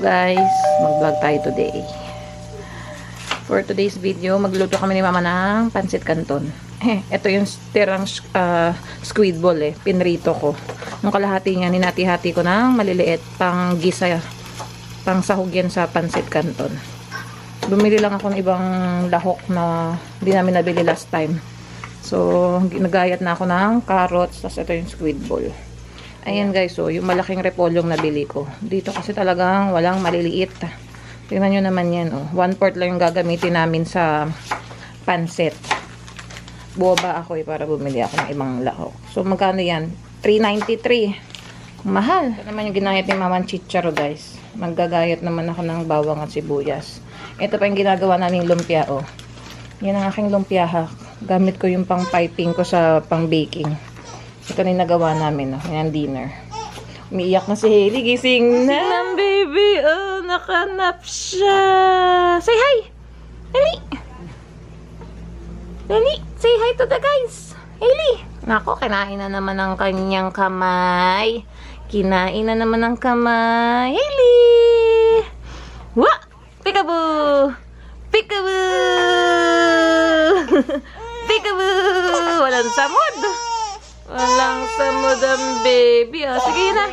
guys, mag-vlog tayo today. For today's video, magluto kami ni mama ng pansit canton. Eh, ito yung tirang ah, squid ball eh, pinrito ko. Nung kalahati niya, ninati-hati ko ng maliliit pang gisa, pang sahog yan sa pansit canton. Bumili lang ako ng ibang lahok na di namin nabili last time. So, nagayat na ako ng carrots, tapos ito yung squid ball. Ayan guys, so yung malaking repolyong nabili ko. Dito kasi talagang walang maliliit. Tingnan nyo naman yan, oh. One port lang yung gagamitin namin sa pansit. Buwaba ako eh, para bumili ako ng ibang lahok. So, magkano yan? 393. Mahal. Ito naman yung ginayat ni Mama Chicharo, guys. Maggagayat naman ako ng bawang at sibuyas. Ito pa yung ginagawa naming lumpia, oh. Yan ang aking lumpia hack. Gamit ko yung pang piping ko sa pang baking. Ito na yung nagawa namin, oh. Yan dinner. Umiiyak na si Hailey. Gising na. Ang baby, oh, nakanap siya. Say hi! Hailey! Hailey, say hi to the guys. Hailey! Nako, kinain na naman ang kanyang kamay. Kinain na naman ang kamay. Hailey! Wa! Peekaboo! Peekaboo! Walang samod. Walang samod ang baby. Oh, sige na.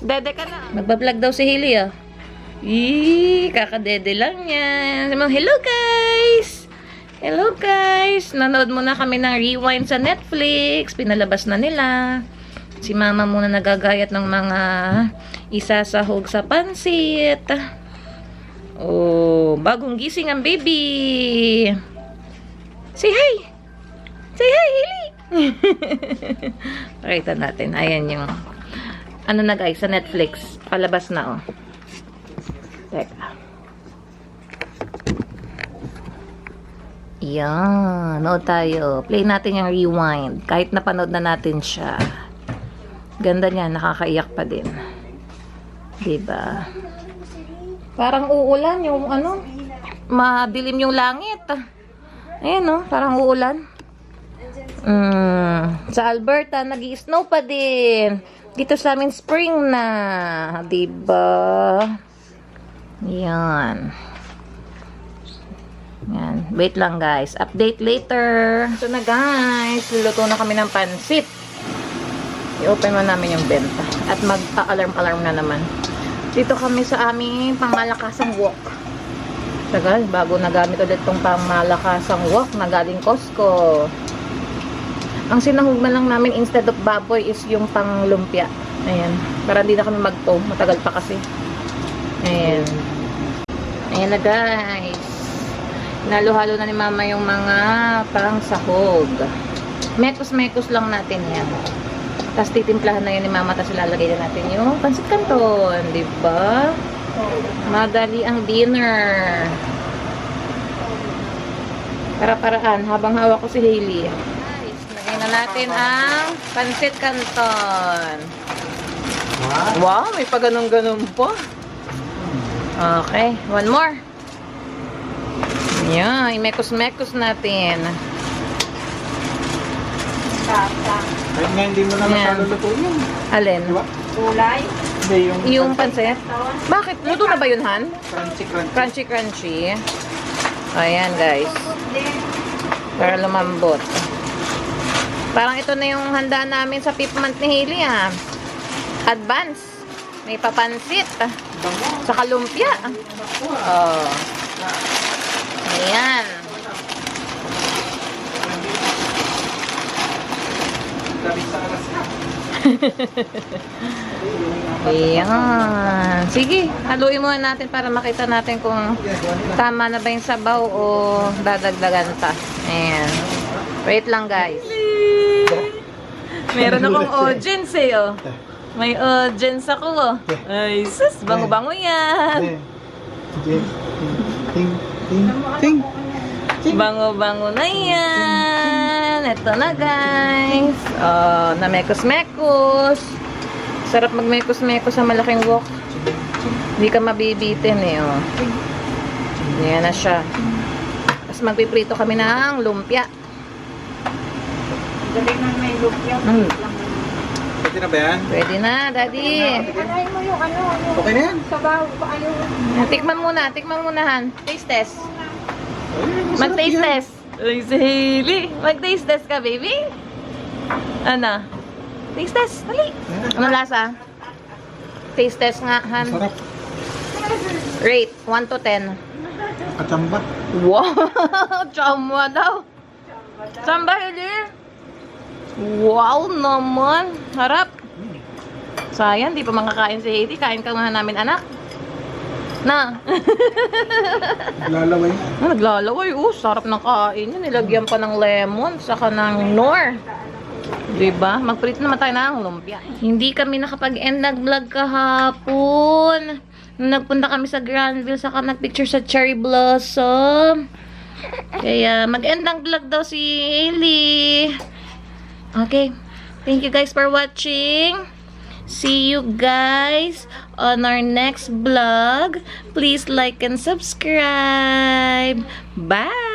Dede ka na. Magbablog daw si Hailey ah. Eee, kakadede lang yan. Mo, hello guys! Hello guys! Nanood muna kami ng rewind sa Netflix. Pinalabas na nila. Si mama muna nagagayat ng mga isasahog sa pansit. Oh, bagong gising ang baby. Say hi! Pakita natin. Ayan yung ano na guys, sa Netflix. Palabas na oh. Teka. Yan. Nood tayo. Play natin yung rewind. Kahit napanood na natin siya. Ganda niya. Nakakaiyak pa din. Diba? Parang uulan yung ano. Madilim yung langit. Ayan oh. Parang uulan. Mm, sa Alberta, nag snow pa din. Dito sa amin, spring na. Diba? Yan. Yan. Wait lang, guys. Update later. Ito na, guys. Luluto na kami ng pansit. I-open mo namin yung benta. At mag-alarm-alarm na naman. Dito kami sa aming pangmalakasang walk. Tagal, bago nagamit ulit tong pangmalakasang walk na galing Costco. Ang sinahog na lang namin instead of baboy is yung pang lumpia. Ayan. Para hindi na kami magpo. Matagal pa kasi. Ayan. Ayan na guys. Nalo-halo na ni mama yung mga pang sahog. Mekos-mekos lang natin yan. Tapos titimplahan na yun ni mama. Tapos ilalagay na natin yung pansit canton. Diba? Madali ang dinner. Para-paraan. Habang hawak ko si Hailey. Natin ang pansit canton. Wow, may pa ganun-ganun po. Okay, one more. Yan, imekos-mekos natin. Kahit nga hindi mo na Yan. masyado lutuin. Alin? Diba? Kulay. Hindi, yung, Yung pansit? Bakit? Luto na ba yun, Han? crunchy crunchy. Crunchy, crunchy. Ayan, guys. Para lumambot. Parang ito na yung handa namin sa fifth month ni Hailey, ah. Advance. May papansit. Saka lumpia. Oh. Ayan. Ayan. Sige, haluin muna natin para makita natin kung tama na ba yung sabaw o dadagdagan pa. Ayan. Wait lang, guys. Meron akong audience eh, oh. May audience ako, oh. Ay, sus, bango-bango yan. Ting, ting, ting, ting. Bango-bango na yan. Ito na, guys. Oh, na mekos-mekos. Sarap mag-mekos-mekos sa malaking wok. Hindi ka mabibitin eh, oh. Yan na siya. Tapos magpiprito kami ng lumpia. Galing na may look yan. Mm. Pwede na ba yan? Pwede na, Daddy. Kanain mo yung ano, Okay na yan. sabaw, ano, Tikman muna, tikman muna, Han. Taste test. Mag-taste test. Ay, si Hailey. Mag-taste test ka, baby. Ano? Taste test. Dali. Ano lasa? Taste test nga, Han. Rate, 1 to 10. Kachamba. Wow! Chamba daw. Chamba, Hailey. Wow naman. Harap. Sayang, di pa makakain si Hailey. Kain ka muna namin, anak. Na. Lalaway. Ah, naglalaway. Oh, sarap ng kain yun. Nilagyan pa ng lemon, saka ng nor. Diba? Magprito naman tayo ng lumpia. Hindi kami nakapag-end nag-vlog kahapon. Nagpunta kami sa Granville, saka nag-picture sa Cherry Blossom. Kaya mag-end ng vlog daw si Hailey. Okay. Thank you guys for watching. See you guys on our next vlog. Please like and subscribe. Bye!